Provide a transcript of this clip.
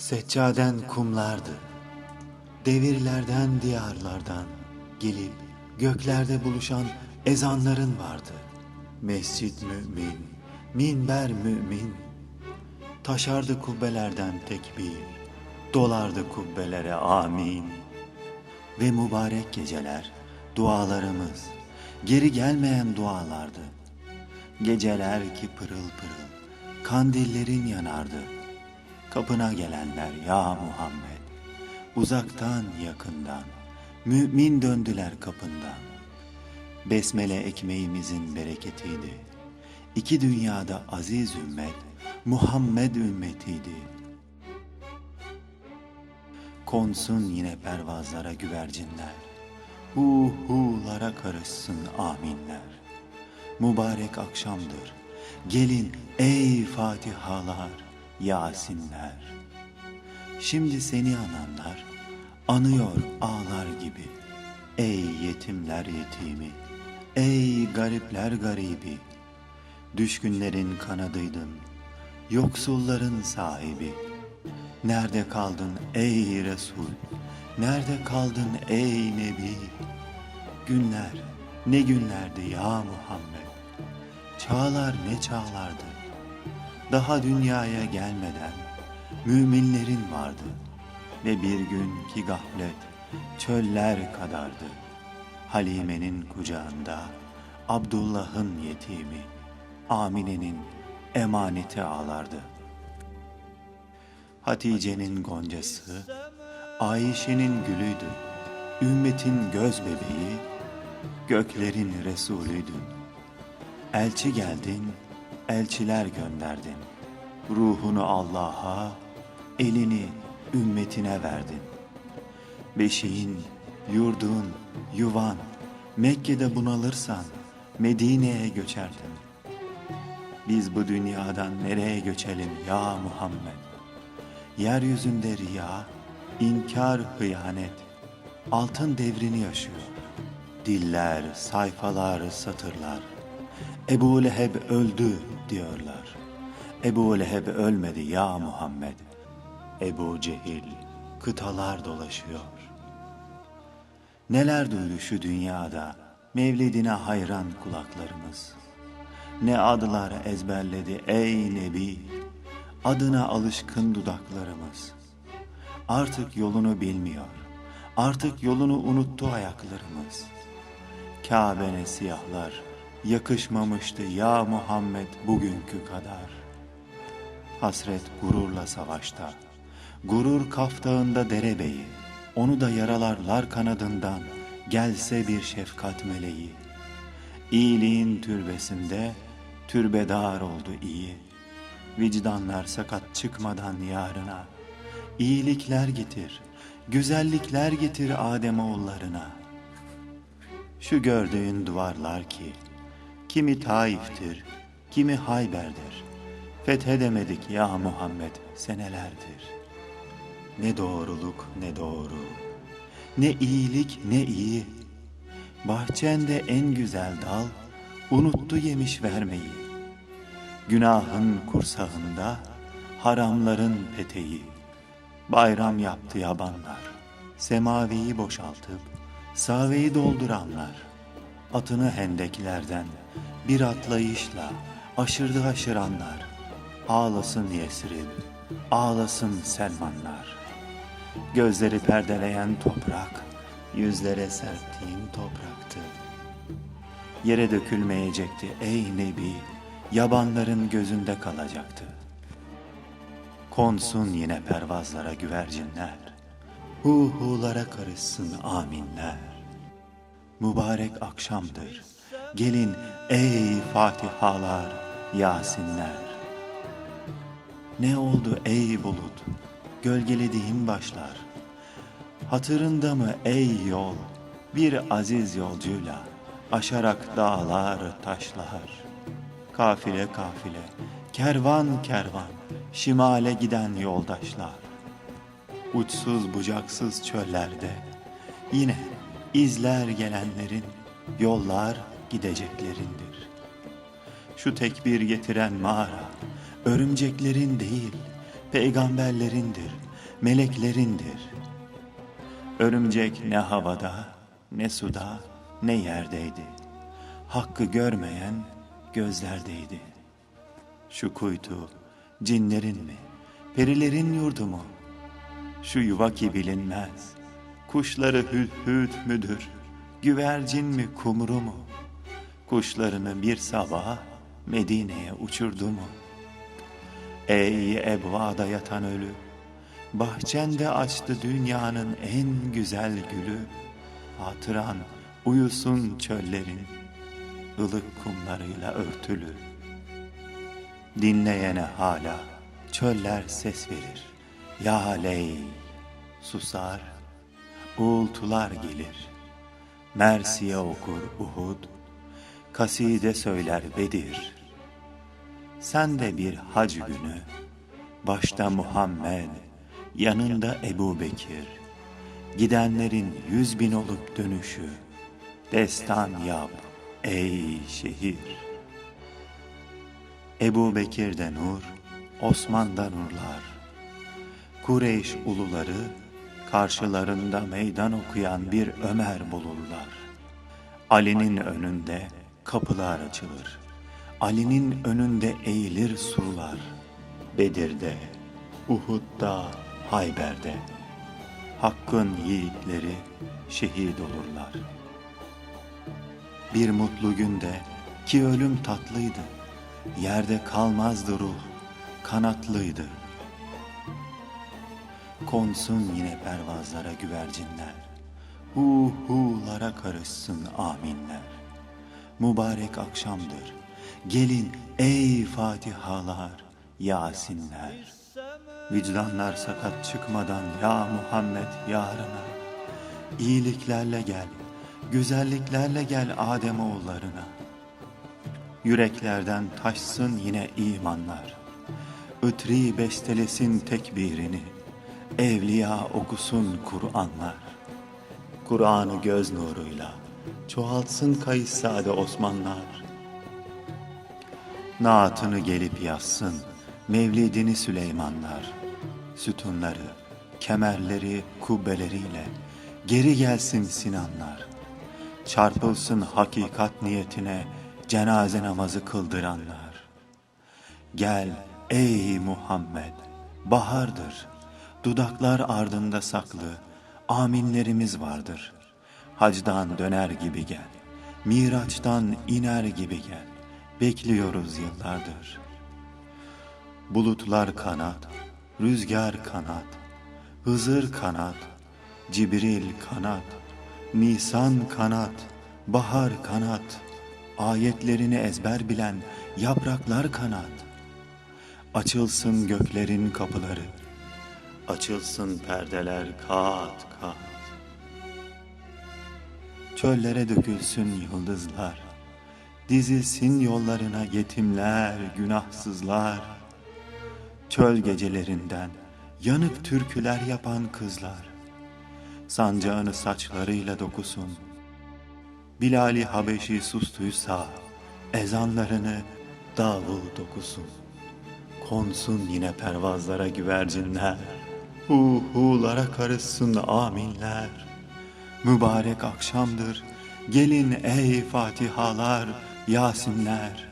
Seccaden kumlardı. Devirlerden, diyarlardan gelip göklerde buluşan ezanların vardı. Mescit mümin, minber mümin. Taşardı kubbelerden tekbir, dolardı kubbelere amin. Ve mübarek geceler, dualarımız, geri gelmeyen dualardı. Geceler ki pırıl pırıl, kandillerin yanardı. Kapına gelenler ya Muhammed, uzaktan yakından, mümin döndüler kapından. Besmele ekmeğimizin bereketiydi. İki dünyada aziz ümmet, Muhammed ümmetiydi. Konsun yine pervazlara güvercinler, hu hulara karışsın aminler. Mübarek akşamdır, gelin ey fatihalar, yasinler. Şimdi seni ananlar, anıyor ağlar gibi. Ey yetimler yetimi, ey garipler garibi. Düşkünlerin kanadıydın, yoksulların sahibi. Nerede kaldın ey Resul? Nerede kaldın ey Nebi? Günler ne günlerdi ya Muhammed. Çağlar ne çağlardı. Daha dünyaya gelmeden müminlerin vardı. Ve bir gün ki gaflet çöller kadardı. Halime'nin kucağında Abdullah'ın yetimi, Amine'nin emaneti ağlardı. Hatice'nin goncası, Ayşe'nin gülüydü. Ümmetin göz bebeği, göklerin Resulüydün. Elçi geldin, elçiler gönderdin. Ruhunu Allah'a, elini ümmetine verdin. Beşiğin, yurdun, yuvan, Mekke'de bunalırsan Medine'ye göçerdin. Biz bu dünyadan nereye göçelim ya Muhammed? Yeryüzünde riya, inkar, hıyanet, altın devrini yaşıyor. Diller, sayfalar, satırlar. Ebu Leheb öldü diyorlar. Ebu Leheb ölmedi ya Muhammed. Ebu Cehil kıtalar dolaşıyor. Neler duydu şu dünyada mevlidine hayran kulaklarımız. Ne adlar ezberledi ey Nebi, adına alışkın dudaklarımız. Artık yolunu bilmiyor, artık yolunu unuttu ayaklarımız. Kabe'ne siyahlar yakışmamıştı ya Muhammed bugünkü kadar. Hasret gururla savaşta, gurur kaftağında derebeyi, onu da yaralarlar kanadından, gelse bir şefkat meleği. İyiliğin türbesinde türbedar oldu iyi. Vicdanlar sakat çıkmadan yarına. İyilikler getir, güzellikler getir Adem oğullarına. Şu gördüğün duvarlar ki, kimi Taif'tir, kimi Hayber'dir. Fethedemedik ya Muhammed senelerdir. Ne doğruluk ne doğru, ne iyilik ne iyi. Bahçende en güzel dal, unuttu yemiş vermeyi. Günahın kursağında, haramların peteği. Bayram yaptı yabanlar, semaviyi boşaltıp, saveyi dolduranlar. Atını hendeklerden bir atlayışla aşırdı aşıranlar. Ağlasın Yesrib, ağlasın Selmanlar. Gözleri perdeleyen toprak, yüzlere serptiğim topraktı. Yere dökülmeyecekti ey Nebi, yabanların gözünde kalacaktı. Konsun yine pervazlara güvercinler, hu hulara karışsın aminler. Mübarek akşamdır, gelin ey Fatihalar, Yasinler. Ne oldu ey bulut, gölgelediğim başlar. Hatırında mı ey yol, bir aziz yolcuyla aşarak dağlar, taşlar. Kafile kafile, kervan kervan, şimale giden yoldaşlar. Uçsuz bucaksız çöllerde, yine izler gelenlerin, yollar gideceklerindir. Şu tekbir getiren mağara, örümceklerin değil, peygamberlerindir. meleklerindir. Örümcek ne havada, ne suda, ne yerdeydi. Hakkı görmeyen gözlerdeydi. Şu kuytu cinlerin mi, perilerin yurdu mu? Şu yuva ki bilinmez, kuşları hüdhüd müdür, güvercin mi kumru mu? Kuşlarını bir sabah Medine'ye uçurdu mu? Ey ebvada yatan ölü, bahçende açtı dünyanın en güzel gülü. Hatıran uyusun çöllerin, ılık kumlarıyla örtülü. Dinleyene hala çöller ses verir. Ya ley susar, uğultular gelir. Mersiye okur Uhud, kaside söyler Bedir. Sen de bir hac günü, başta Muhammed, yanında Ebu Bekir, gidenlerin yüz bin olup dönüşü, destan yap ey şehir. Ebu Bekir'de nur, Osman'da nurlar, Kureyş uluları, karşılarında meydan okuyan bir Ömer bulurlar. Ali'nin önünde kapılar açılır. Ali'nin önünde eğilir surlar. Bedir'de, Uhud'da, Hayber'de Hakkın yiğitleri şehit olurlar. Bir mutlu günde ki ölüm tatlıydı. Yerde kalmazdı ruh, kanatlıydı. Konsun yine pervazlara güvercinler. Hu hu'lara karışsın aminler. Mübarek akşamdır. Gelin ey Fatihalar, Yasinler. Vicdanlar sakat çıkmadan ya Muhammed yarına. İyiliklerle gel, güzelliklerle gel Adem oğullarına. Yüreklerden taşsın yine imanlar. Itri bestelesin tekbirini. Evliya okusun Kur'anlar. Kur'an'ı göz nuruyla çoğaltsın Kayıssade Osmanlar. Naatını gelip yazsın Mevlidini Süleymanlar. Sütunları, kemerleri, kubbeleriyle geri gelsin Sinanlar. Çarpılsın hakikat niyetine cenaze namazı kıldıranlar. Gel ey Muhammed, bahardır. Dudaklar ardında saklı, aminlerimiz vardır. Hacdan döner gibi gel, Miraç'tan iner gibi gel. Bekliyoruz yıllardır. Bulutlar kanat, rüzgar kanat, Hızır kanat, Cibril kanat, Nisan kanat, bahar kanat, ayetlerini ezber bilen yapraklar kanat. Açılsın göklerin kapıları, açılsın perdeler kat kat. Çöllere dökülsün yıldızlar, dizilsin yollarına yetimler, günahsızlar. Çöl gecelerinden yanık türküler yapan kızlar, sancağını saçlarıyla dokusun. Bilali Habeşi sustuysa ezanlarını davul dokusun. Konsun yine pervazlara güvercinler, hu hulara karışsın aminler. Mübarek akşamdır, gelin ey Fatihalar, Yasinler.